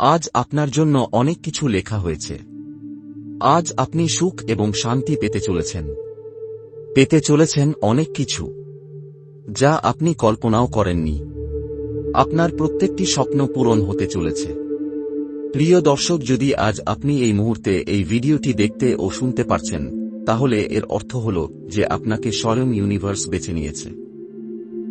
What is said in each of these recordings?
আজ আপনার জন্য অনেক কিছু লেখা হয়েছে। আজ আপনি সুখ এবং শান্তি পেতে চলেছেন। পেতে চলেছেন অনেক কিছু, যা আপনি কল্পনাও করেননি। আপনার প্রত্যেকটি স্বপ্ন পূরণ হতে চলেছে। প্রিয় দর্শক, যদি আজ আপনি এই মুহূর্তে এই ভিডিওটি দেখতে ও শুনতে পারছেন, তাহলে এর অর্থ হল যে আপনাকে স্বয়ং ইউনিভার্স বেছে নিয়েছে।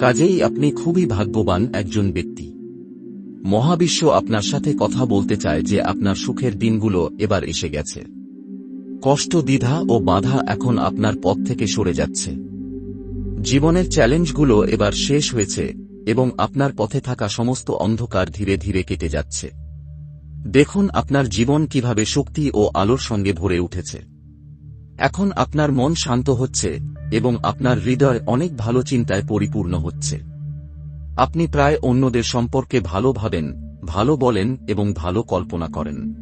কাজেই আপনি খুবই ভাগ্যবান একজন ব্যক্তি। মহাবিশ্ব আপনার সাথে কথা বলতে চায় যে আপনার সুখের দিনগুলো এবার এসে গেছে। কষ্ট, দ্বিধা ও বাধা এখন আপনার পথ থেকে সরে যাচ্ছে। জীবনের চ্যালেঞ্জগুলো এবার শেষ হয়েছে এবং আপনার পথে থাকা সমস্ত অন্ধকার ধীরে ধীরে কেটে যাচ্ছে। দেখুন আপনার জীবন কীভাবে শক্তি ও আলোর সঙ্গে ভরে উঠেছে। এখন আপনার মন শান্ত হচ্ছে এবং আপনার হৃদয় অনেক ভালো চিন্তায় পরিপূর্ণ হচ্ছে। আপনি প্রায় অন্যদের সম্পর্কে ভালো ভাবেন, ভালো বলেন এবং ভালো কল্পনা করেন।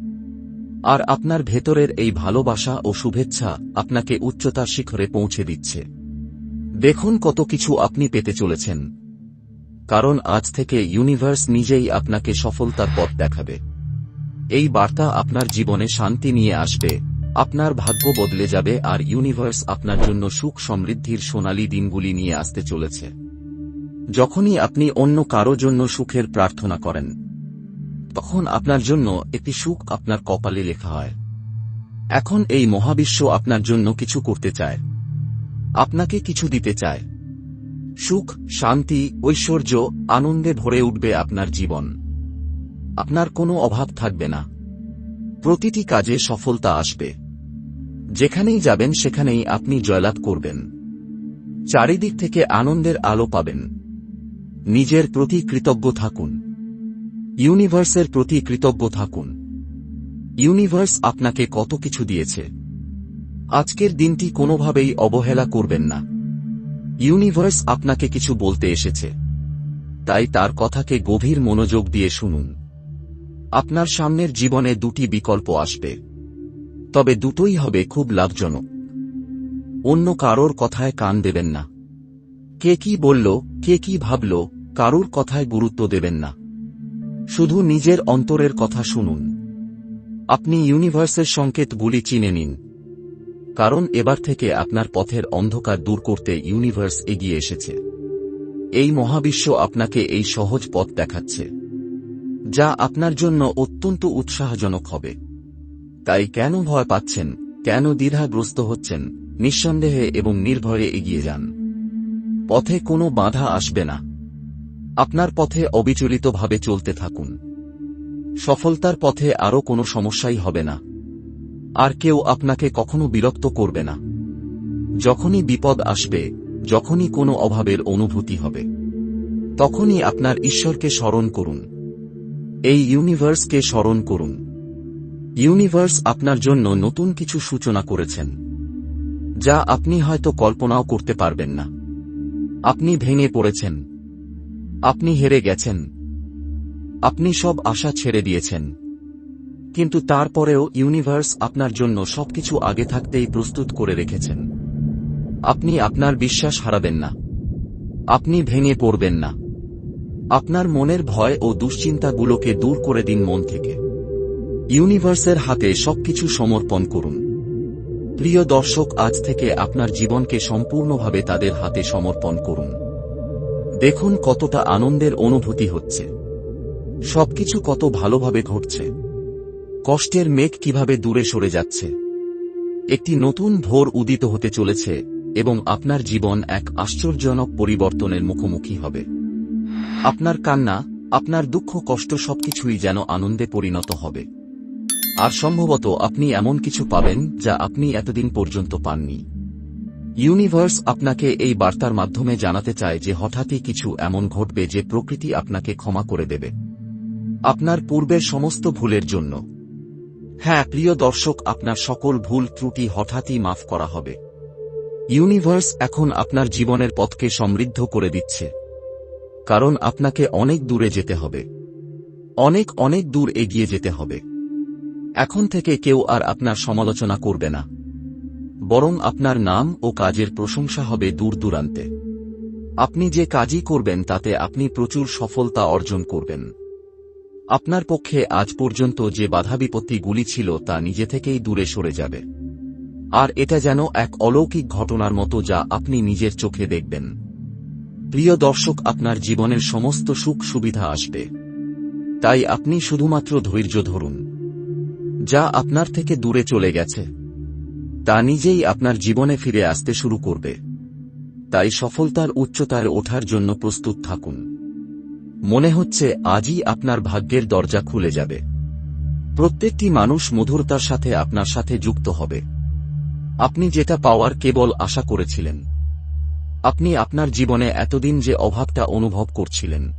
আর আপনার ভেতরের এই ভালোবাসা ও শুভেচ্ছা আপনাকে উচ্চতার শিখরে পৌঁছে দিচ্ছে। দেখুন কত কিছু আপনি পেতে চলেছেন। কারণ আজ থেকে ইউনিভার্স নিজেই আপনাকে সফলতার পথ দেখাবে। এই বার্তা আপনার জীবনে শান্তি নিয়ে আসবে, আপনার ভাগ্য বদলে যাবে আর ইউনিভার্স আপনার জন্য সুখ সমৃদ্ধির সোনালী দিনগুলি নিয়ে আসতে চলেছে। যখনই আপনি অন্য কারও জন্য সুখের প্রার্থনা করেন, তখন আপনার জন্য একটি সুখ আপনার কপালে লেখা হয়। এখন এই মহাবিশ্ব আপনার জন্য কিছু করতে চায়। আপনাকে কিছু দিতে চায়। সুখ, শান্তি, ঐশ্বর্য, আনন্দে ভরে উঠবে আপনার জীবন। আপনার কোনো অভাব থাকবে না। প্রতিটি কাজে সফলতা আসবে। যেখানেই যাবেন, সেখানেই আপনি জয়লাভ করবেন। চারিদিক থেকে আনন্দের আলো পাবেন। নিজের প্রতি কৃতজ্ঞ থাকুন। ইউনিভার্সের প্রতি কৃতজ্ঞ থাকুন। ইউনিভার্স আপনাকে কত কিছু দিয়েছে। আজকের দিনটি কোনোভাবেই অবহেলা করবেন না। ইউনিভার্স আপনাকে কিছু বলতে এসেছে। তাই তার কথাকে গভীর মনোযোগ দিয়ে শুনুন। আপনার সামনের জীবনে দুটি বিকল্প আসবে। তবে দুটোই হবে খুব লাভজনক। অন্য কারোর কথায় কান দেবেন না। কে কি বলল, কে কি ভাবল, কারুর কথায় গুরুত্ব দেবেন না। শুধু নিজের অন্তরের কথা শুনুন। আপনি ইউনিভার্সের সংকেতগুলি চিনে নিন। কারণ এবার থেকে আপনার পথের অন্ধকার দূর করতে ইউনিভার্স এগিয়ে এসেছে। এই মহাবিশ্ব আপনাকে এই সহজ পথ দেখাচ্ছে, যা আপনার জন্য অত্যন্ত উৎসাহজনক হবে। তাই কেন ভয় পাচ্ছেন, কেন দ্বিধাগ্রস্ত হচ্ছেন, নিঃসন্দেহে এবং নির্ভয়ে এগিয়ে যান। পথে কোনো বাধা আসবে না। আপনার পথে অবিচলিতভাবে চলতে থাকুন। সফলতার পথে আরও কোনো সমস্যাই হবে না। আর কেউ আপনাকে কখনো বিরক্ত করবে না। যখনই বিপদ আসবে, যখনই কোনো অভাবের অনুভূতি হবে, তখনই আপনার ঈশ্বরকে স্মরণ করুন। এই ইউনিভার্সকে স্মরণ করুন। ইউনিভার্স আপনার জন্য নতুন কিছু সূচনা করেছেন, যা আপনি হয়তো কল্পনাও করতে পারবেন না। আপনি ভেঙে পড়েছেন। আপনি হেরে গেছেন। আপনি সব আশা ছেড়ে দিয়েছেন। কিন্তু তারপরেও ইউনিভার্স আপনার জন্য সবকিছু আগে থাকতেই প্রস্তুত করে রেখেছেন। আপনি আপনার বিশ্বাস হারাবেন না। আপনি ভেঙে পড়বেন না। আপনার মনের ভয় ও দুশ্চিন্তাগুলোকে দূর করে দিন মন থেকে। ইউনিভার্সের হাতে সবকিছু সমর্পণ করুন। প্রিয় দর্শক, আজ থেকে আপনার জীবনকে সম্পূর্ণভাবে তাদের হাতে সমর্পণ করুন। দেখুন কতটা আনন্দের অনুভূতি হচ্ছে। সবকিছু কত ভালোভাবে ঘটছে। কষ্টের মেঘ কীভাবে দূরে সরে যাচ্ছে। একটি নতুন ভোর উদিত হতে চলেছে এবং আপনার জীবন এক আশ্চর্যজনক পরিবর্তনের মুখোমুখি হবে। আপনার কান্না, আপনার দুঃখ, কষ্ট সবকিছুই যেন আনন্দে পরিণত হবে। আর সম্ভবত আপনি এমন কিছু পাবেন যা আপনি এতদিন পর্যন্ত পাননি। ইউনিভার্স আপনাকে এই বার্তার মাধ্যমে জানাতে চায় যে হঠাৎই কিছু এমন ঘটবে যে প্রকৃতি আপনাকে ক্ষমা করে দেবে। আপনার পূর্বের সমস্ত ভুলের জন্য। হ্যাঁ প্রিয় দর্শক, আপনার সকল ভুল ত্রুটি হঠাৎই মাফ করা হবে। ইউনিভার্স এখন আপনার জীবনের পথকে সমৃদ্ধ করে দিচ্ছে। কারণ আপনাকে অনেক দূরে যেতে হবে। অনেক অনেক দূর এগিয়ে যেতে হবে। এখন থেকে কেউ আর আপনার সমালোচনা করবে না। বরং আপনার নাম ও কাজের প্রশংসা হবে দূর দূরান্তে। আপনি যে কাজই করবেন, তাতে আপনি প্রচুর সফলতা অর্জন করবেন। আপনার পক্ষে আজ পর্যন্ত যে বাধা বিপত্তিগুলি ছিল, তা নিজে থেকেই দূরে সরে যাবে। আর এটা যেন এক অলৌকিক ঘটনার মতো যা আপনি নিজের চোখে দেখবেন। প্রিয় দর্শক, আপনার জীবনের সমস্ত সুখ সুবিধা আসবে। তাই আপনি শুধুমাত্র ধৈর্য ধরুন। যা আপনার থেকে দূরে চলে গেছে। তা নিজেই আপনার জীবনে ফিরে আসতে শুরু করবে। তাই সফলতার উচ্চতায় ওঠার জন্য প্রস্তুত থাকুন। মনে হচ্ছে আজই আপনার ভাগ্যের দরজা খুলে যাবে। প্রত্যেকটি মানুষ মধুরতার সাথে আপনার সাথে যুক্ত হবে। আপনি যেটা পাওয়ার কেবল আশা করেছিলেন। আপনি আপনার জীবনে এতদিন যে অভাবটা অনুভব করছিলেন।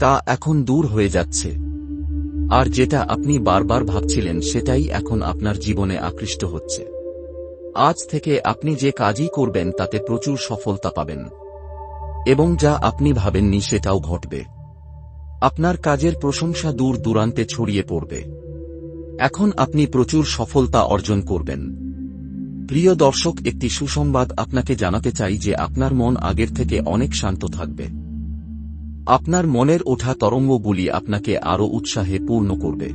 তা এখন দূর হয়ে যাচ্ছে। আর যেটা আপনি বারবার ভাবছিলেন সেটাই এখন আপনার জীবনে আকৃষ্ট হচ্ছে। আজ থেকে আপনি যে কাজই করবেন তাতে প্রচুর সফলতা পাবেন। এবং যা আপনি ভাবেননি সেটাও ঘটবে। আপনার কাজের প্রশংসা দূর দূরান্তে ছড়িয়ে পড়বে। এখন আপনি প্রচুর সফলতা অর্জন করবেন। প্রিয় দর্শক, একটি সুসংবাদ আপনাকে জানাতে চাই যে আপনার মন আগের থেকে অনেক শান্ত থাকবে। আপনার মনের ওঠা তরঙ্গগুলি আপনাকে আরও উৎসাহে পূর্ণ করবে।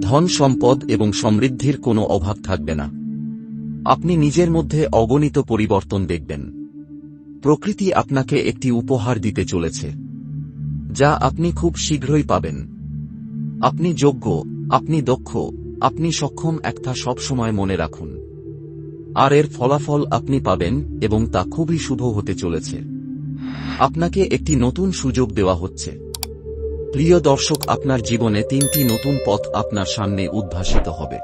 ধন সম্পদ এবং সমৃদ্ধির কোনো অভাব থাকবে না। আপনি নিজের মধ্যে অগণিত পরিবর্তন দেখবেন। প্রকৃতি আপনাকে একটি উপহার দিতে চলেছে, যা আপনি খুব শীঘ্রই পাবেন। আপনি যোগ্য, আপনি দক্ষ, আপনি সক্ষম একটা সবসময় মনে রাখুন। আর এর ফলাফল আপনি পাবেন এবং তা খুবই শুভ হতে চলেছে। আপনাকে একটি নতুন সুযোগ দেওয়া হচ্ছে। প্রিয় দর্শক, আপনার জীবনে তিনটি নতুন পথ আপনার সামনে উদ্ভাসিত হবে।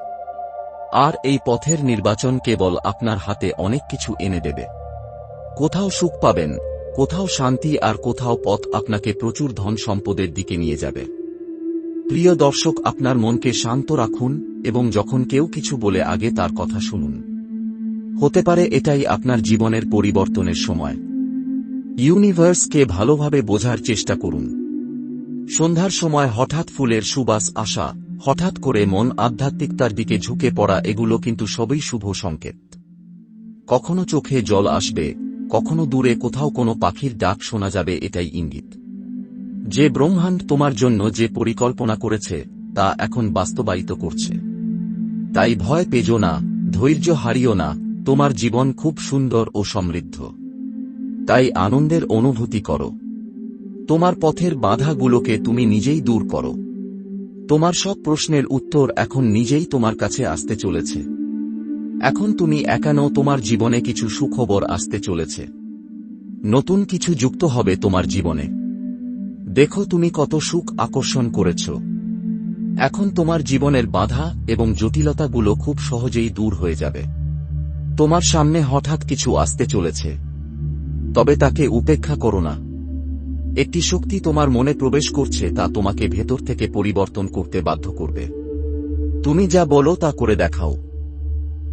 আর এই পথের নির্বাচন কেবল আপনার হাতে অনেক কিছু এনে দেবে। কোথাও সুখ পাবেন, কোথাও শান্তি আর কোথাও পথ আপনাকে প্রচুর ধন সম্পদের দিকে নিয়ে যাবে। প্রিয় দর্শক, আপনার মনকে শান্ত রাখুন এবং যখন কেউ কিছু বলে আগে তার কথা শুনুন। হতে পারে এটাই আপনার জীবনের পরিবর্তনের সময়। ইউনিভার্সকে ভালোভাবে বোঝার চেষ্টা করুন। সন্ধ্যার সময় হঠাৎ ফুলের সুবাস আসা, হঠাৎ করে মন আধ্যাত্মিকতার দিকে ঝুঁকে পড়া এগুলো কিন্তু সবই শুভ সংকেত। কখনো চোখে জল আসবে, কখনো দূরে কোথাও কোনো পাখির ডাক শোনা যাবে এটাই ইঙ্গিত। যে ব্রহ্মাণ্ড তোমার জন্য যে পরিকল্পনা করেছে, তা এখন বাস্তবায়িত করছে। তাই ভয় পেজো না, ধৈর্য হারিও না, তোমার জীবন খুব সুন্দর ও সমৃদ্ধ। তাই আনন্দের অনুভূতি করো। তোমার পথের বাধাগুলোকে তুমি নিজেই দূর করো। তোমার সব প্রশ্নের উত্তর এখন নিজেই তোমার কাছে আসতে চলেছে। এখন তুমি একানো তোমার জীবনে কিছু সুখবর আসতে চলেছে। নতুন কিছু যুক্ত হবে তোমার জীবনে। দেখো তুমি কত সুখ আকর্ষণ করেছ। এখন তোমার জীবনের বাধা এবং জটিলতাগুলো খুব সহজেই দূর হয়ে যাবে। তোমার সামনে হঠাৎ কিছু আসতে চলেছে। তবে তাকে উপেক্ষা করো না। একটি শক্তি তোমার মনে প্রবেশ করছে তা তোমাকে ভেতর থেকে পরিবর্তন করতে বাধ্য করবে। তুমি যা বলো তা করে দেখাও।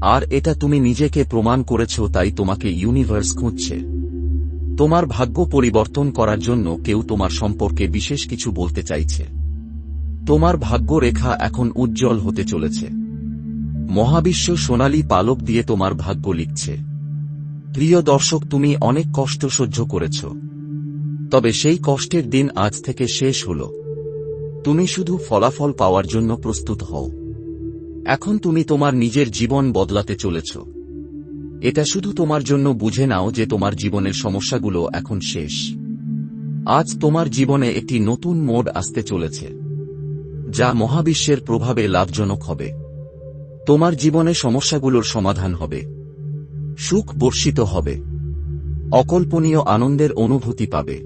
আর এটা তুমি নিজেকে প্রমাণ করেছ তাই তোমাকে ইউনিভার্স খুঁজছে। তোমার ভাগ্য পরিবর্তন করার জন্য কেউ তোমার সম্পর্কে বিশেষ কিছু বলতে চাইছে। তোমার ভাগ্য রেখা এখন উজ্জ্বল হতে চলেছে। মহাবিশ্ব সোনালী পালক দিয়ে তোমার ভাগ্য লিখছে। প্রিয় দর্শক, তুমি অনেক কষ্ট সহ্য করেছ। তবে সেই কষ্টের দিন আজ থেকে শেষ হল। তুমি শুধু ফলাফল পাওয়ার জন্য প্রস্তুত হও। এখন তুমি তোমার নিজের জীবন বদলাতে চলেছ। এটা শুধু তোমার জন্য বুঝে নাও যে তোমার জীবনের সমস্যাগুলো এখন শেষ। আজ তোমার জীবনে একটি নতুন মোড আসতে চলেছে, যা মহাবিশ্বের প্রভাবে লাভজনক হবে। তোমার জীবনে সমস্যাগুলোর সমাধান হবে। সুখ বর্ষিত হবে। অকল্পনীয় আনন্দের অনুভূতি পাবে।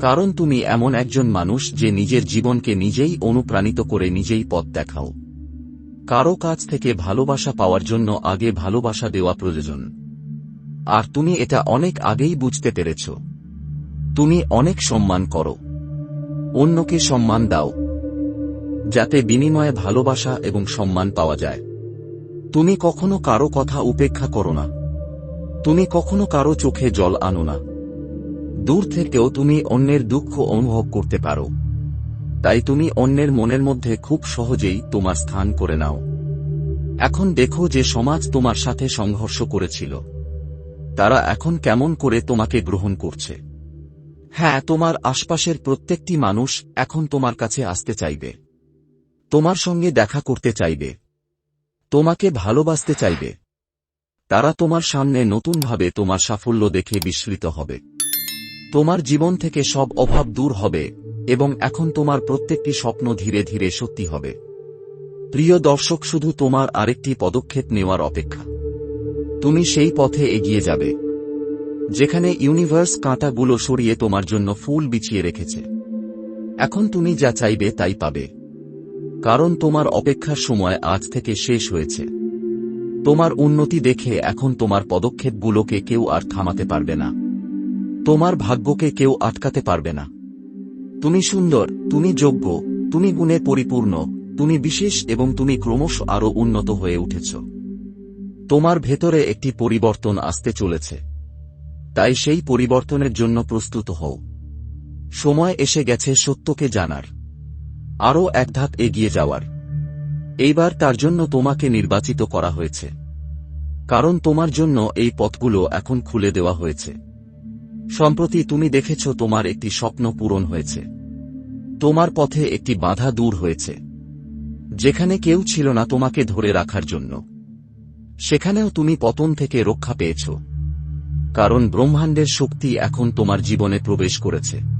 কারণ তুমি এমন একজন মানুষ যে নিজের জীবনকে নিজেই অনুপ্রাণিত করে নিজেই পথ দেখাও। কারও কাছ থেকে ভালোবাসা পাওয়ার জন্য আগে ভালোবাসা দেওয়া প্রয়োজন। আর তুমি এটা অনেক আগেই বুঝতে পেরেছ। তুমি অনেক সম্মান করো। অন্যকে সম্মান দাও। যাতে বিনিময়ে ভালোবাসা এবং সম্মান পাওয়া যায়। তুমি কখনো কারও কথা উপেক্ষা করো না। তুমি কখনো কারও চোখে জল আনো না। দূর থেকেও তুমি অন্যের দুঃখ অনুভব করতে পারো। তাই তুমি অন্যের মনের মধ্যে খুব সহজেই তোমার স্থান করে নাও। এখন দেখো যে সমাজ তোমার সাথে সংঘর্ষ করেছিল। তারা এখন কেমন করে তোমাকে গ্রহণ করছে। হ্যাঁ তোমার আশপাশের প্রত্যেকটি মানুষ এখন তোমার কাছে আসতে চাইবে। তোমার সঙ্গে দেখা করতে চাইবে। তোমাকে ভালোবাসতে চাইবে। তারা তোমার সামনে নতুনভাবে তোমার সাফল্য দেখে বিস্মৃত হবে। তোমার জীবন থেকে সব অভাব দূর হবে এবং এখন তোমার প্রত্যেকটি স্বপ্ন ধীরে ধীরে সত্যি হবে। প্রিয় দর্শক, শুধু তোমার আরেকটি পদক্ষেপ নেওয়ার অপেক্ষা। তুমি সেই পথে এগিয়ে যাবে, যেখানে ইউনিভার্স কাঁটাগুলো সরিয়ে তোমার জন্য ফুল বিছিয়ে রেখেছে। এখন তুমি যা চাইবে তাই পাবে। কারণ তোমার অপেক্ষার সময় আজ থেকে শেষ হয়েছে। তোমার উন্নতি দেখে এখন তোমার পদক্ষেপগুলোকে কেউ আর থামাতে পারবে না। তোমার ভাগ্যকে কেউ আটকাতে পারবে না। তুমি সুন্দর, তুমি যোগ্য, তুমি গুণে পরিপূর্ণ, তুমি বিশেষ এবং তুমি ক্রমশ আরও উন্নত হয়ে উঠেছ। তোমার ভেতরে একটি পরিবর্তন আসতে চলেছে। তাই সেই পরিবর্তনের জন্য প্রস্তুত হও। সময় এসে গেছে সত্যকে জানার। আরও এক ধাপ এগিয়ে যাওয়ার। এইবার তার জন্য তোমাকে নির্বাচিত করা হয়েছে। কারণ তোমার জন্য এই পথগুলো এখন খুলে দেওয়া হয়েছে। সম্প্রতি তুমি দেখেছ তোমার একটি স্বপ্ন পূরণ হয়েছে। তোমার পথে একটি বাধা দূর হয়েছে। যেখানে কেউ ছিল না তোমাকে ধরে রাখার জন্য। সেখানেও তুমি পতন থেকে রক্ষা পেয়েছ। কারণ ব্রহ্মাণ্ডের শক্তি এখন তোমার জীবনে প্রবেশ করেছে।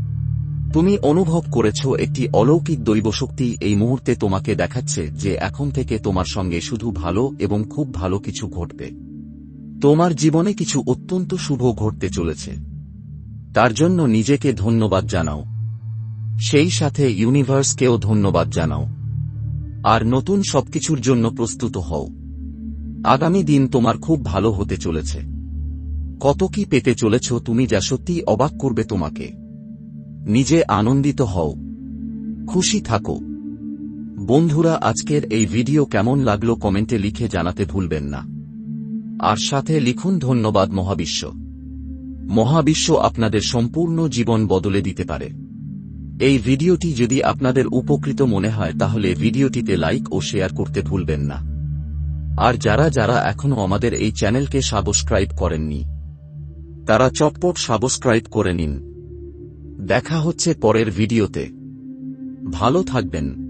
তুমি অনুভব করেছ একটি অলৌকিক দৈবশক্তি এই মুহূর্তে তোমাকে দেখাচ্ছে যে এখন থেকে তোমার সঙ্গে শুধু ভালো এবং খুব ভালো কিছু ঘটবে। তোমার জীবনে কিছু অত্যন্ত শুভ ঘটতে চলেছে। তার জন্য নিজেকে ধন্যবাদ জানাও। সেই সাথে ইউনিভার্সকেও ধন্যবাদ জানাও। আর নতুন সবকিছুর জন্য প্রস্তুত হও। আগামী দিন তোমার খুব ভালো হতে চলেছে। কত কি পেতে চলেছ তুমি যা সত্যি অবাক করবে তোমাকে। নিজে আনন্দিত হও। খুশি থাকো। বন্ধুরা, আজকের এই ভিডিও কেমন লাগল কমেন্টে লিখে জানাতে ভুলবেন না। আর সাথে লিখুন, ধন্যবাদ মহাবিশ্ব। মহাবিশ্ব আপনাদের সম্পূর্ণ জীবন বদলে দিতে পারে। এই ভিডিওটি যদি আপনাদের উপকৃত মনে হয়, তাহলে ভিডিওটিতে লাইক ও শেয়ার করতে ভুলবেন না। আর যারা যারা এখনও আমাদের এই চ্যানেলকে সাবস্ক্রাইব করেননি, তারা চটপট সাবস্ক্রাইব করে নিন। দেখা হচ্ছে পরের ভিডিওতে। ভালো থাকবেন।